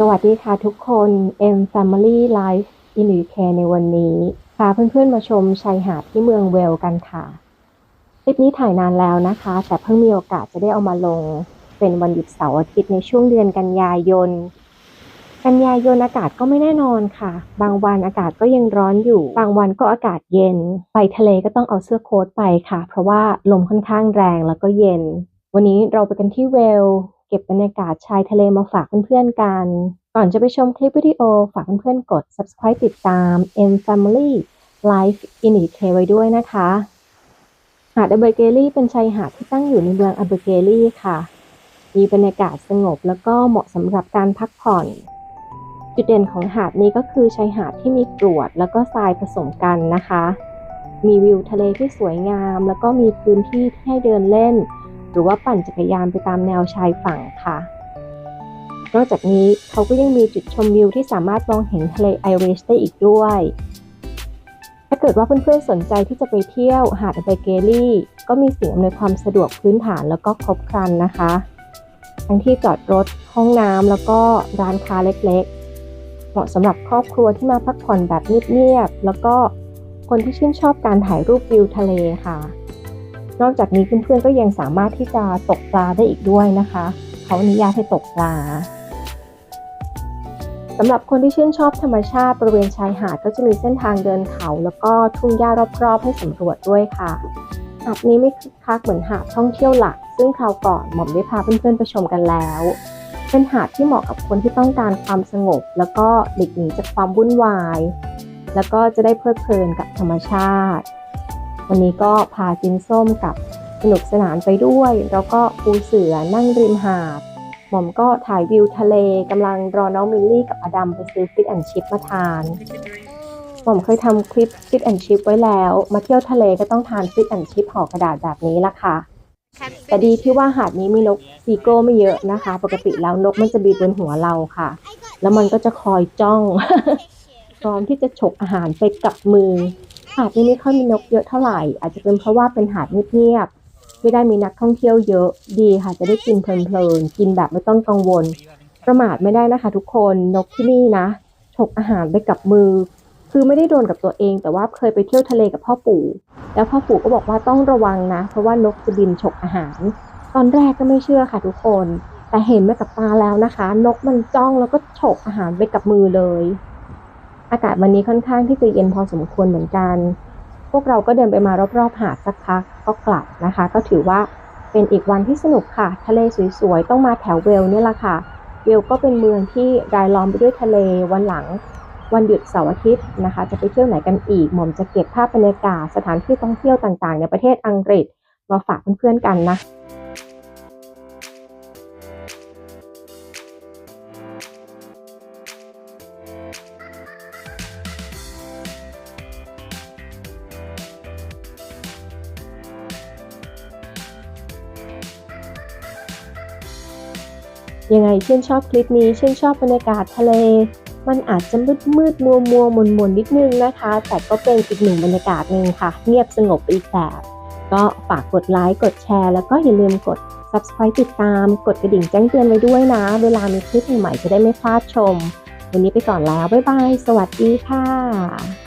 สวัสดีค่ะทุกคน M Family Life in UK ในวันนี้พาเพื่อนๆมาชมชายหาดที่เมืองเวลกันค่ะ คลิปนี้ถ่ายนานแล้วนะคะ แต่เพิ่งมีโอกาสจะได้เอามาลง เป็นวันหยุดเสาร์อาทิตย์ในช่วงเดือนกันยายน กันยายนอากาศก็ไม่แน่นอนค่ะ บางวันอากาศก็ยังร้อนอยู่ บางวันก็อากาศเย็น ไปทะเลก็ต้องเอาเสื้อโค้ทไปค่ะ เพราะว่าลมค่อนข้างแรงแล้วก็เย็น วันนี้เราไปกันที่เวล เก็บบรรยากาศชายทะเลมาฝากเพื่อนๆกัน ก่อนจะไปชมคลิปวิดีโอฝากเพื่อนๆกด subscribe ติดตาม M Family Life in UK ไว้ด้วยนะคะ หาดอเบเกลี่เป็นชายหาดที่ตั้งอยู่ในเมืองอเบเกลี่ค่ะ มีบรรยากาศสงบแล้วก็เหมาะสำหรับการพักผ่อน จุดเด่นของหาดนี้ก็คือชายหาดที่มีกรวดแล้วก็ทรายผสมกันนะคะ มีวิวทะเลที่สวยงาม แล้วก็มีพื้นที่ที่ให้เดินเล่น รือว่าปั่นจักรยานไปตามแนวชายฝั่งค่ะ นอกจากนี้เขาก็ยังมีจุดชมวิวที่สามารถมองเห็นทะเลไอริชได้อีกด้วย ถ้าเกิดว่าเพื่อนๆสนใจที่จะไปเที่ยวหาดอเบเกลี่ ก็มีสิ่งอำนวยความสะดวกพื้นฐานแล้วก็ครบครันนะคะ ทั้งที่จอดรถ ห้องน้ำแล้วก็ร้านค้าเล็กๆ เหมาะสำหรับครอบครัวที่มาพักผ่อนแบบเงียบๆแล้วก็คนที่ชื่นชอบการถ่ายรูปวิวทะเลค่ะ นอกจากนี้เพื่อนๆก็ยังสามารถที่จะตกปลาได้อีกด้วยนะคะ เขาอนุญาตให้ตกปลาสำหรับคนที่ชื่นชอบธรรมชาติบริเวณชายหาดก็จะมีเส้นทางเดินเขา แล้วก็ทุ่งหญ้ารอบๆ ให้สำรวจด้วยค่ะหาดนี้ไม่คึกคักเหมือนหาดท่องเที่ยวหลัก ซึ่งคราวก่อนหม่อมได้พาเพื่อนๆไปชมกันแล้ว เป็นหาดที่เหมาะกับคนที่ต้องการความสงบ แล้วก็หลีกหนีจากความวุ่นวาย แล้วก็จะได้เพลิดเพลินกับธรรมชาติ วันนี้ก็พากินส้มกับสนุกสนานไปด้วย แล้วก็ปูเสือนั่งริมหาด หม่อมก็ถ่ายวิวทะเลกำลังรอน้องมิลลี่กับอดัมไปซื้อฟิตแอนชิพมาทาน หม่อมเคยทำคลิปฟิตแอนชิพไว้แล้ว มาเที่ยวทะเลก็ต้องทานฟิตแอนชิพห่อกระดาษแบบนี้ละค่ะแต่ดีที่ว่าหาดนี้มีนกซีโก้ไม่เยอะนะคะ ปกติแล้วนกมันจะบินบนหัวเราค่ะ แล้วมันก็จะคอยจ้อง พร้อมที่จะฉกอาหารไปกับมือ หาดนี้ไม่ค่อยมีนกเยอะเท่าไหร่ อาจจะเป็นเพราะว่าเป็นหาดเงียบๆไม่ได้มีนักท่องเที่ยวเยอะดีค่ะจะได้กินเพลินๆกินแบบไม่ต้องกังวล ประมาทไม่ได้นะคะทุกคนนกที่นี่นะฉกอาหารไปกับมือ คือไม่ได้โดนกับตัวเอง แต่ว่าเคยไปเที่ยวทะเลกับพ่อปู่ แล้วพ่อปู่ก็บอกว่าต้องระวังนะ เพราะว่านกจะบินฉกอาหาร ตอนแรกก็ไม่เชื่อค่ะทุกคน แต่เห็นมากับตาแล้วนะคะ นกมันจ้องแล้วก็ฉกอาหารไปกับมือเลย อากาศวันนี้ค่อนข้างที่จะเย็นพอสมควรเหมือนกัน พวกเราก็เดินไปมารอบๆหาดสักพักก็กลับนะคะ ก็ถือว่าเป็นอีกวันที่สนุกค่ะ ทะเลสวยๆ ต้องมาแถวเวลนี่แหละค่ะ เวลก็เป็นเมืองที่รายล้อมไปด้วยทะเลวันหลัง วันหยุดเสาร์อาทิตย์นะคะ จะไปเที่ยวไหนกันอีก หม่อมจะเก็บภาพบรรยากาศสถานที่ท่องเที่ยวต่างๆ ในประเทศอังกฤษมาฝากเพื่อนๆกันนะ ยังไงชื่นชอบคลิปนี้ชื่นชอบบรรยากาศทะเล มันอาจจะมืดมืดมัวมัวมนมนนิดนึงนะคะ แต่ก็เป็นอีกหนึ่งบรรยากาศหนึ่งค่ะ เงียบสงบอีกแบบ ก็ฝากกดไลค์กดแชร์ แล้วก็อย่าลืมกด subscribe ติดตาม กดกระดิ่งแจ้งเตือนไว้ด้วยนะ เวลามีคลิปใหม่จะได้ไม่พลาดชม วันนี้ไปก่อนแล้ว บ๊ายบาย สวัสดีค่ะ